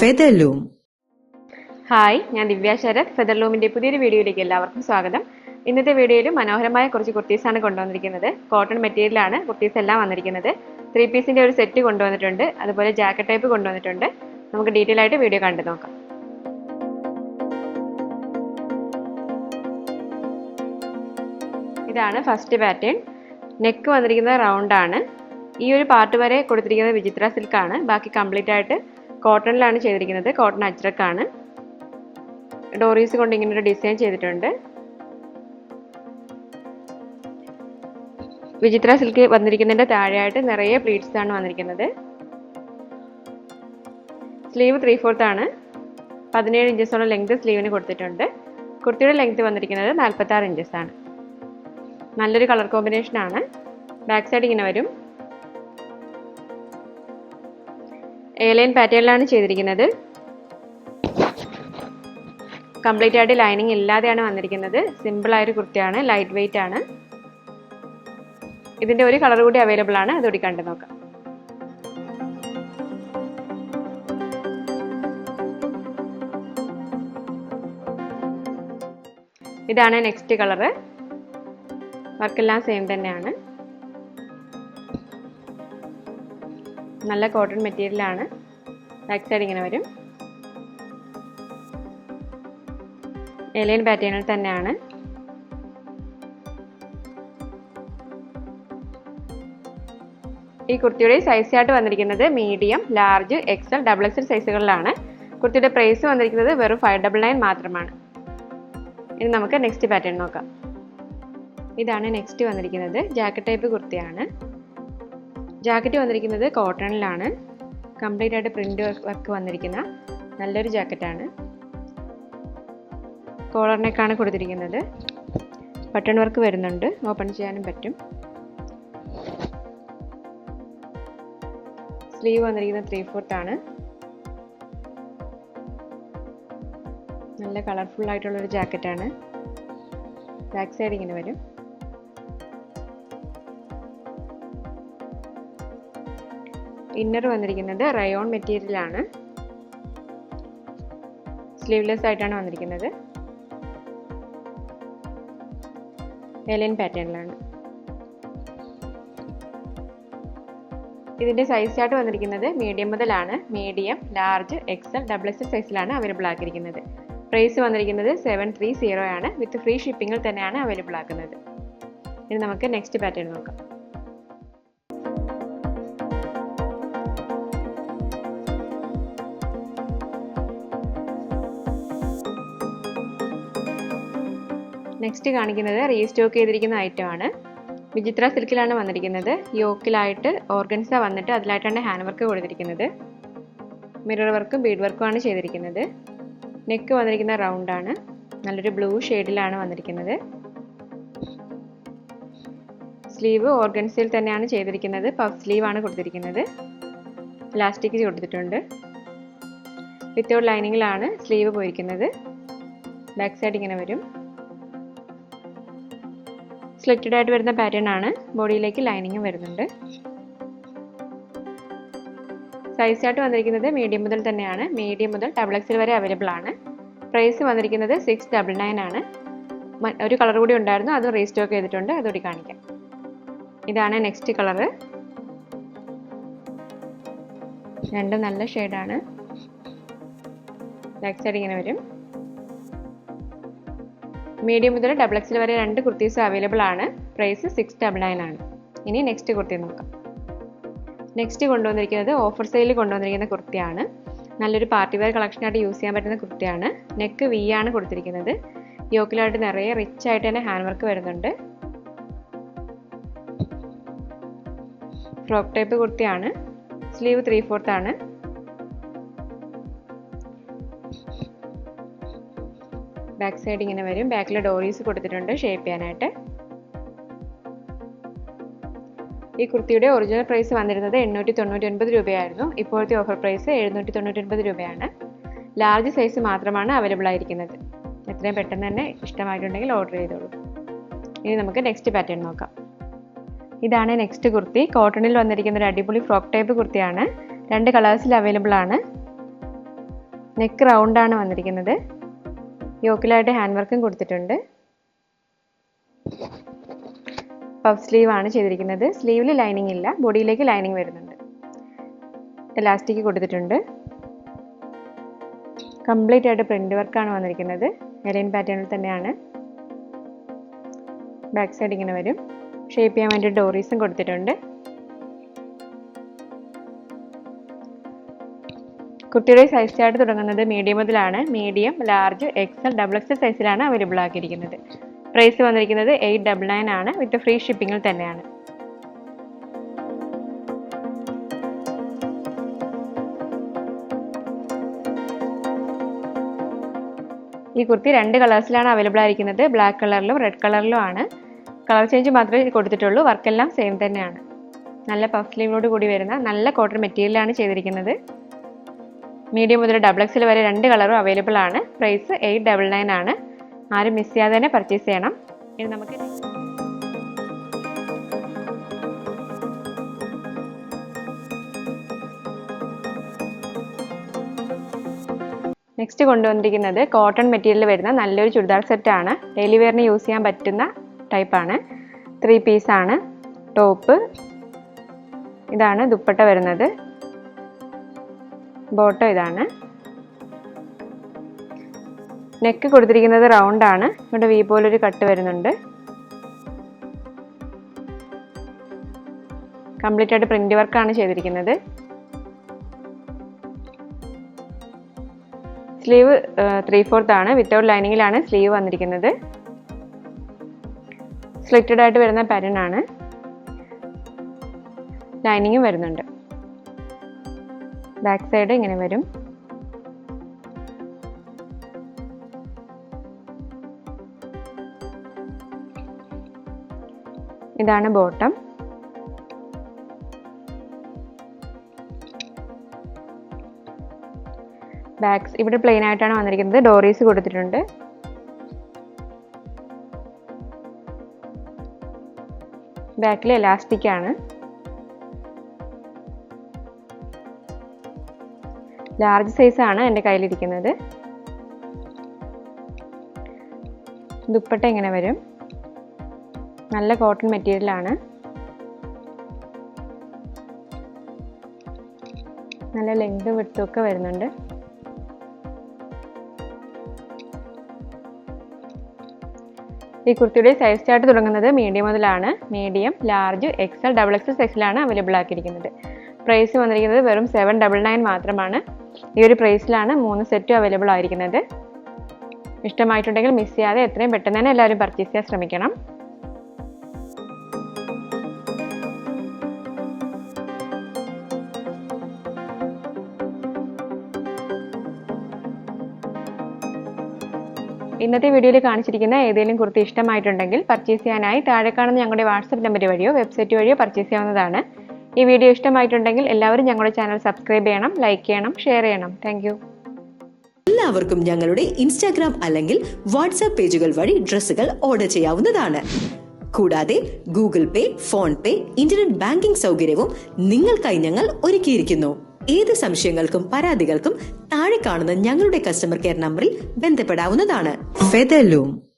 Featherloom. Hi ഞാൻ ദിവ്യ ശരത്. ഫെദർലൂമിന്റെ പുതിയൊരു വീഡിയോയിലേക്ക് എല്ലാവർക്കും സ്വാഗതം. ഇന്നത്തെ വീഡിയോയിൽ മനോഹരമായ കുറച്ച് കുർത്തീസാണ് കൊണ്ടുവന്നിരിക്കുന്നത്. കോട്ടൺ മെറ്റീരിയലാണ് കുർത്തീസ് എല്ലാം വന്നിരിക്കുന്നത്. ത്രീ പീസിന്റെ ഒരു സെറ്റ് കൊണ്ടുവന്നിട്ടുണ്ട്. അതുപോലെ ജാക്കറ്റ് ടൈപ്പ് കൊണ്ടുവന്നിട്ടുണ്ട്. നമുക്ക് ഡീറ്റെയിൽ ആയിട്ട് വീഡിയോ കണ്ടു നോക്കാം. ഇതാണ് ഫസ്റ്റ് പാറ്റേൺ. നെക്ക് വന്നിരിക്കുന്നത് റൗണ്ടാണ് ഈ ഒരു പാർട്ട് വരെ കൊടുത്തിരിക്കുന്നത് വിചിത്ര സിൽക്കാണ്. ബാക്കി കംപ്ലീറ്റ് ആയിട്ട് കോട്ടണിലാണ് ചെയ്തിരിക്കുന്നത്. കോട്ടൺ അജ്രക്കാണ് ഡോറീസ് കൊണ്ട് ഇങ്ങനെ ഒരു ഡിസൈൻ ചെയ്തിട്ടുണ്ട്. വിചിത്ര സിൽക്ക് വന്നിരിക്കുന്നതിന്റെ താഴെയായിട്ട് നിറയെ പ്ലീറ്റ്സ് ആണ് വന്നിരിക്കുന്നത്. സ്ലീവ് ത്രീ ഫോർത്ത് ആണ്. പതിനേഴ് ഇഞ്ചസോളം ലെങ്ത് സ്ലീവിന് കൊടുത്തിട്ടുണ്ട്. കുർത്തിയുടെ ലെങ്ത് വന്നിരിക്കുന്നത് നാൽപ്പത്തി ആറ് ഇഞ്ചസ് ആണ്. നല്ലൊരു കളർ കോമ്പിനേഷൻ ആണ്. ബാക്ക് സൈഡ് ഇങ്ങനെ വരും. എയർലൈൻ പാറ്റേണിലാണ് ചെയ്തിരിക്കുന്നത്. കംപ്ലീറ്റ് ആയിട്ട് ലൈനിങ് ഇല്ലാതെയാണ് വന്നിരിക്കുന്നത്. സിമ്പിൾ ആയൊരു കുർത്തിയാണ് ലൈറ്റ് വെയിറ്റ് ആണ്. ഇതിന്റെ ഒരു കളർ കൂടി അവൈലബിൾ ആണ്. അതുകൂടി കണ്ടു നോക്കാം. ഇതാണ് നെക്സ്റ്റ് കളറ് വർക്കെല്ലാം സെയിം തന്നെയാണ്. നല്ല കോട്ടൺ മെറ്റീരിയലാണ്. ബാക്ക് സൈഡ് ഇങ്ങനെ വരും. എലിയൻ പാറ്റേണിൽ തന്നെയാണ്. ഈ കുർത്തിയുടെ സൈസ് ആയിട്ട് വന്നിരിക്കുന്നത് medium large XL double XL സൈസുകളിലാണ് കുർത്തിയുടെ പ്രൈസ് വന്നിരിക്കുന്നത് വെറും ഫൈവ് ഡബിൾ നയൻ മാത്രമാണ്. ഇനി നമുക്ക് നെക്സ്റ്റ് പാറ്റേൺ നോക്കാം. ഇതാണ് നെക്സ്റ്റ് വന്നിരിക്കുന്നത്. ജാക്കറ്റ് ടൈപ്പ് കുർത്തിയാണ്. ജാക്കറ്റ് വന്നിരിക്കുന്നത് കോട്ടണിലാണ്. കംപ്ലീറ്റ് ആയിട്ട് പ്രിന്റ് വർക്ക് വന്നിരിക്കുന്ന നല്ലൊരു ജാക്കറ്റാണ്. കോളർ കൊടുത്തിരിക്കുന്നത്. ബട്ടൺ വർക്ക് വരുന്നുണ്ട്. ഓപ്പൺ ചെയ്യാനും പറ്റും. സ്ലീവ് വന്നിരിക്കുന്നത് ത്രീ ആണ്. നല്ല കളർഫുൾ ആയിട്ടുള്ളൊരു ജാക്കറ്റാണ്. ബാക്ക് സൈഡ് ഇങ്ങനെ വരും. ഇന്നർ വന്നിരിക്കുന്നത് റയോൺ മെറ്റീരിയലാണ് സ്ലീവ്ലെസ് ആയിട്ടാണ് വന്നിരിക്കുന്നത്. എലൻ പാറ്റേണിലാണ് ഇതിന്റെ സൈസ് ചാർട്ട് വന്നിരിക്കുന്നത് മീഡിയം മുതലാണ്. Medium large XL double XL സൈസിലാണ് അവൈലബിൾ ആക്കിയിരിക്കുന്നത്. പ്രൈസ് വന്നിരിക്കുന്നത് സെവൻ ത്രീ സീറോ ആണ്. വിത്ത് ഫ്രീ ഷിപ്പിങ്ങിൽ തന്നെയാണ് അവൈലബിൾ ആക്കുന്നത്. ഇനി നമുക്ക് നെക്സ്റ്റ് പാറ്റേൺ നോക്കാം. നെക്സ്റ്റ് കാണിക്കുന്നത് റീസ്റ്റോക്ക് ചെയ്തിരിക്കുന്ന ഐറ്റം ആണ്. വിചിത്ര സിൽക്കിലാണ് വന്നിരിക്കുന്നത്. യോക്കിലായിട്ട് ഓർഗൻസ വന്നിട്ട് അതിലായിട്ടാണ് ഹാൻഡ് വർക്ക് കൊടുത്തിരിക്കുന്നത്. മിറർ വർക്കും ബീഡ് വർക്കും ആണ് ചെയ്തിരിക്കുന്നത്. നെക്ക് വന്നിരിക്കുന്ന റൗണ്ട് ആണ്. നല്ലൊരു ബ്ലൂ ഷെയ്ഡിലാണ് വന്നിരിക്കുന്നത്. സ്ലീവ് ഓർഗൻസിൽ തന്നെയാണ് ചെയ്തിരിക്കുന്നത്. പഫ് സ്ലീവ് ആണ് കൊടുത്തിരിക്കുന്നത്. ഇലാസ്റ്റിക് കൊടുത്തിട്ടുണ്ട്. വിത്തൗട്ട് ലൈനിങ്ങിലാണ് സ്ലീവ് പോയിരിക്കുന്നത്. ബാക്ക് സൈഡ് ഇങ്ങനെ വരും. സ്ലിറ്റഡ് ആയിട്ട് വരുന്ന പാറ്റേൺ ആണ്. ബോഡിയിലേക്ക് ലൈനിങ്ങും വരുന്നുണ്ട്. സൈസ് ആയിട്ട് വന്നിരിക്കുന്നത് മീഡിയം മുതൽ തന്നെയാണ്. മീഡിയം മുതൽ ഡബിൾ എക്സിൽ വരെ അവൈലബിൾ ആണ്. പ്രൈസ് വന്നിരിക്കുന്നത് സിക്സ് ഡബിൾ നയൻ ആണ്. ഒരു കളർ കൂടി ഉണ്ടായിരുന്നു. അത് റീസ്റ്റോക്ക് ചെയ്തിട്ടുണ്ട്. അതുകൂടി കാണിക്കാം. ഇതാണ് നെക്സ്റ്റ് കളർ രണ്ടും നല്ല ഷെയ്ഡാണ് ബാക്ക് സൈഡ് ഇങ്ങനെ വരും. മീഡിയം മുതൽ ഡബിൾ എക്സിൽ വരെ രണ്ട് കുർത്തീസ് അവൈലബിൾ ആണ്. പ്രൈസ് സിക്സ് ഡബിൾ നയൻ ആണ്. ഇനി നെക്സ്റ്റ് കുർത്തി നോക്കാം. നെക്സ്റ്റ് കൊണ്ടുവന്നിരിക്കുന്നത് ഓഫർ സെയിൽ കൊണ്ടുവന്നിരിക്കുന്ന കുർത്തിയാണ്. നല്ലൊരു പാർട്ടി വെയർ കളക്ഷനായിട്ട് യൂസ് ചെയ്യാൻ പറ്റുന്ന കുർത്തിയാണ്. നെക്ക് വി ആണ് കൊടുത്തിരിക്കുന്നത്. യോക്കിലായിട്ട് നിറയെ റിച്ച് ആയിട്ട് തന്നെ ഹാൻഡ് വർക്ക് വരുന്നുണ്ട്. ഫ്രോക്ക് ടൈപ്പ് കുർത്തിയാണ്. സ്ലീവ് ത്രീ ഫോർത്ത് ആണ്. ബാക്ക് സൈഡ് ഇങ്ങനെ വരും. ബാക്കിൽ ഡോറീസ് കൊടുത്തിട്ടുണ്ട് ഷേപ്പ് ചെയ്യാനായിട്ട്. ഈ കുർത്തിയുടെ ഒറിജിനൽ പ്രൈസ് വന്നിരുന്നത് എണ്ണൂറ്റി തൊണ്ണൂറ്റി ഒൻപത് രൂപയായിരുന്നു. ഇപ്പോഴത്തെ ഓഫർ പ്രൈസ് എഴുന്നൂറ്റി തൊണ്ണൂറ്റി ഒൻപത് രൂപയാണ്. ലാർജ് സൈസ് മാത്രമാണ് അവൈലബിൾ ആയിരിക്കുന്നത്. എത്രയും പെട്ടെന്ന് തന്നെ ഇഷ്ടമായിട്ടുണ്ടെങ്കിൽ ഓർഡർ ചെയ്തോളൂ. ഇനി നമുക്ക് നെക്സ്റ്റ് പാറ്റേൺ നോക്കാം. ഇതാണ് നെക്സ്റ്റ് കുർത്തി. കോട്ടണിൽ വന്നിരിക്കുന്ന ഒരു അടിപൊളി ഫ്രോക്ക് ടൈപ്പ് കുർത്തിയാണ്. രണ്ട് കളേഴ്സിൽ അവൈലബിൾ ആണ്. നെക്ക് റൗണ്ടാണ് വന്നിരിക്കുന്നത്. യോക്കിലായിട്ട് ഹാൻഡ് വർക്കും കൊടുത്തിട്ടുണ്ട്. പഫ് സ്ലീവ് ആണ് ചെയ്തിരിക്കുന്നത്. സ്ലീവിൽ ലൈനിങ് ഇല്ല. ബോഡിയിലേക്ക് ലൈനിങ് വരുന്നുണ്ട്. എലാസ്റ്റിക് കൊടുത്തിട്ടുണ്ട്. കംപ്ലീറ്റ് ആയിട്ട് പ്രിന്റ് വർക്കാണ് വന്നിരിക്കുന്നത്. എലൈൻ പാറ്റേണിൽ തന്നെയാണ്. ബാക്ക് സൈഡ് ഇങ്ങനെ വരും. ഷേപ്പ് ചെയ്യാൻ വേണ്ടി ഡോറീസും കൊടുത്തിട്ടുണ്ട്. കുട്ടിയുടെ സൈസ് തുടങ്ങുന്നത് മീഡിയം മുതലാണ്. Medium large XL double XL സൈസിലാണ് അവൈലബിൾ ആക്കിയിരിക്കുന്നത്. പ്രൈസ് വന്നിരിക്കുന്നത് എയ്റ്റ് ഡബിൾ നയൻ ആണ്. വിത്ത് ഫ്രീ ഷിപ്പിംഗിൽ തന്നെയാണ്. ഈ കുർത്തി രണ്ട് കളേഴ്സിലാണ് അവൈലബിൾ ആയിരിക്കുന്നത്. ബ്ലാക്ക് കളറിലും റെഡ് കളറിലും ആണ്. കളർ ചേഞ്ച് മാത്രമേ കൊടുത്തിട്ടുള്ളൂ. വർക്കെല്ലാം സെയിം തന്നെയാണ്. നല്ല പഫ് സ്ലീവിനോട് കൂടി വരുന്ന നല്ല കോട്ടൺ മെറ്റീരിയലാണ് ചെയ്തിരിക്കുന്നത്. മീഡിയം മുതൽ ഡബിൾ എക്സിൽ വരെ രണ്ട് കളറും അവൈലബിൾ ആണ്. പ്രൈസ് എയ്റ്റ് ഡബിൾ നയൻ ആണ്. ആരും മിസ് ചെയ്യാതെ തന്നെ പർച്ചേസ് ചെയ്യണം. ഇനി നമുക്ക് നെക്സ്റ്റ് കൊണ്ടുവന്നിരിക്കുന്നത് കോട്ടൺ മെറ്റീരിയൽ വരുന്ന നല്ലൊരു ചുരിദാർ സെറ്റാണ് ഡെയിലി വെയറിന് യൂസ് ചെയ്യാൻ പറ്റുന്ന ടൈപ്പാണ് ത്രീ പീസാണ് ടോപ്പ് ഇതാണ് ദുപ്പട്ട വരുന്നത്. ബോട്ടം ഇതാണ്. നെക്ക് കൊടുത്തിരിക്കുന്നത് റൗണ്ട് ആണ്. ഇവിടെ വി പോലൊരു കട്ട് വരുന്നുണ്ട്. കംപ്ലീറ്റ് ആയിട്ട് പ്രിന്റ് വർക്കാണ് ചെയ്തിരിക്കുന്നത്. സ്ലീവ് ത്രീ ഫോർത്ത് ആണ്. വിത്തൗട്ട് ലൈനിങ്ങിലാണ് സ്ലീവ് വന്നിരിക്കുന്നത്. സ്ലിറ്റഡ് ആയിട്ട് വരുന്ന പാറ്റേൺ ആണ്. ലൈനിങ്ങും വരുന്നുണ്ട്. ബാക്ക് സൈഡ് ഇങ്ങനെ വരും. ഇതാണ് ബോട്ടം. ബാക്സ് ഇവിടെ പ്ലെയിൻ ആയിട്ടാണ് വന്നിരിക്കുന്നത്. ഡോറീസ് കൊടുത്തിട്ടുണ്ട്. ബാക്കിൽ എലാസ്റ്റിക് ആണ്. ലാർജ് സൈസാണ് എന്റെ കയ്യിലിരിക്കുന്നത്. ദുപ്പട്ട എങ്ങനെ വരും. നല്ല കോട്ടൺ മെറ്റീരിയലാണ് നല്ല ലെങ്ത് വിട്ടൊക്കെ വരുന്നുണ്ട്. ഈ കുർത്തിയുടെ സൈസ് ചാർട്ട് തുടങ്ങുന്നത് മീഡിയം മുതലാണ്. Medium large XL double XL സൈസിലാണ് അവൈലബിൾ ആക്കിയിരിക്കുന്നത്. പ്രൈസ് വന്നിരിക്കുന്നത് വെറും സെവൻ ഡബിൾ നയൻ മാത്രമാണ്. ഈ ഒരു പ്രൈസിലാണ് മൂന്ന് സെറ്റും അവൈലബിൾ ആയിരിക്കുന്നത്. ഇഷ്ടമായിട്ടുണ്ടെങ്കിൽ മിസ് ചെയ്യാതെ എത്രയും പെട്ടെന്ന് തന്നെ എല്ലാവരും പർച്ചേസ് ചെയ്യാൻ ശ്രമിക്കണം. ഇന്നത്തെ വീഡിയോയിൽ കാണിച്ചിരിക്കുന്ന ഏതെങ്കിലും കുർത്തി ഇഷ്ടമായിട്ടുണ്ടെങ്കിൽ പർച്ചേസ് ചെയ്യാനായി താഴെ കാണുന്ന ഞങ്ങളുടെ വാട്സപ്പ് നമ്പർ വഴിയോ വെബ്സൈറ്റ് വഴിയോ പർച്ചേസ് ചെയ്യാവുന്നതാണ്. ഈ വീഡിയോ ഇഷ്ടമായിട്ടുണ്ടെങ്കിൽ എല്ലാവരും ഞങ്ങളുടെ ചാനൽ സബ്സ്ക്രൈബ് ചെയ്യണം ലൈക്ക് ചെയ്യണം ഷെയർ ചെയ്യണം. താങ്ക് എല്ലാവർക്കും ഞങ്ങളുടെ ഇൻസ്റ്റാഗ്രാം അല്ലെങ്കിൽ വാട്സാപ്പ് പേജുകൾ വഴി ഡ്രസ്സുകൾ ഓർഡർ ചെയ്യാവുന്നതാണ്. കൂടാതെ Google Pay PhonePe internet banking സൗകര്യവും നിങ്ങൾക്കായി ഞങ്ങൾ ഒരുക്കിയിരിക്കുന്നു. ഏത് സംശയങ്ങൾക്കും പരാതികൾക്കും താഴെ കാണുന്ന ഞങ്ങളുടെ കസ്റ്റമർ കെയർ നമ്പറിൽ ബന്ധപ്പെടാവുന്നതാണ്. ഫെദലൂം